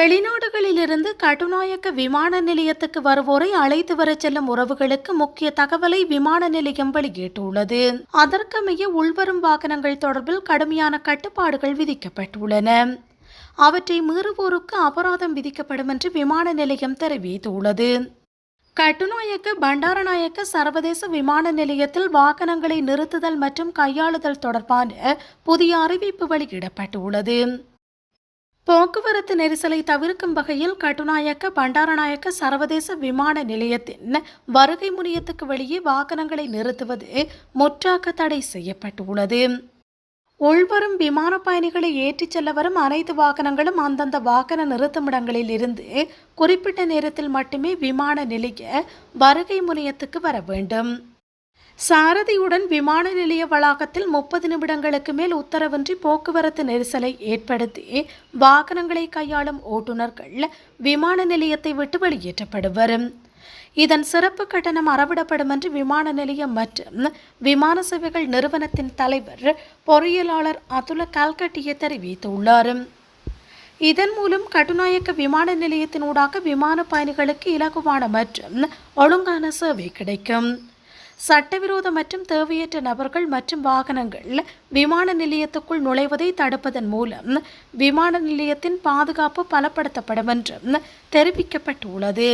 வெளிநாடுகளிலிருந்து கட்டுநாயக்க விமான நிலையத்துக்கு வருவோரை அழைத்து வரச் செல்லும் உறவுகளுக்கு முக்கிய தகவலை விமான நிலையம் வெளியிட்டுள்ளது. அதற்கமைய உள்வரும் வாகனங்கள் தொடர்பில் கடுமையான கட்டுப்பாடுகள் விதிக்கப்பட்டுள்ளன. அவற்றை மீறுவோருக்கு அபராதம் விதிக்கப்படும் என்று விமான நிலையம் தெரிவித்துள்ளது. கட்டுநாயக்க பண்டாரநாயக்க சர்வதேச விமான நிலையத்தில் வாகனங்களை நிறுத்துதல் மற்றும் கையாளுதல் தொடர்பான புதிய அறிவிப்பு வெளியிடப்பட்டுள்ளது. போக்குவரத்து நெரிசலை தவிர்க்கும் வகையில் கட்டுநாயக்க பண்டாரநாயக்க சர்வதேச விமான நிலையத்தின் வருகை முனையத்துக்கு வெளியே வாகனங்களை நிறுத்துவது முற்றாக தடை செய்யப்பட்டுள்ளது. உள்வரும் விமான பயணிகளை ஏற்றிச் செல்ல வரும் அனைத்து வாகனங்களும் அந்தந்த வாகன நிறுத்துமிடங்களில் இருந்து குறிப்பிட்ட நேரத்தில் மட்டுமே விமான நிலைய வருகை முனையத்துக்கு வர வேண்டும். சாரதியுடன் விமான நிலைய வளாகத்தில் முப்பது நிமிடங்களுக்கு மேல் உத்தரவின்றி போக்குவரத்து நெரிசலை ஏற்படுத்தி வாகனங்களை கையாளும் ஓட்டுநர்கள் விமான நிலையத்தை விட்டு வெளியேற்றப்படுவர். இதன் சிறப்பு கட்டணம் அறவிடப்படும் என்று விமான நிலையம் மற்றும் விமான சேவைகள் நிறுவனத்தின் தலைவர் பொறியியலாளர் அதுல கால்கட்டிய தெரிவித்துள்ளார். இதன் மூலம் கட்டுநாயக்க விமான நிலையத்தினூடாக விமான பயணிகளுக்கு இலகுவான மற்றும் ஒழுங்கான சேவை கிடைக்கும். சட்டவிரோத மற்றும் தேவையற்ற நபர்கள் மற்றும் வாகனங்கள் விமான நிலையத்துக்குள் நுழைவதை தடுப்பதன் மூலம் விமான நிலையத்தின் பாதுகாப்பு பலப்படுத்தப்படும் என்று தெரிவிக்கப்பட்டுள்ளது.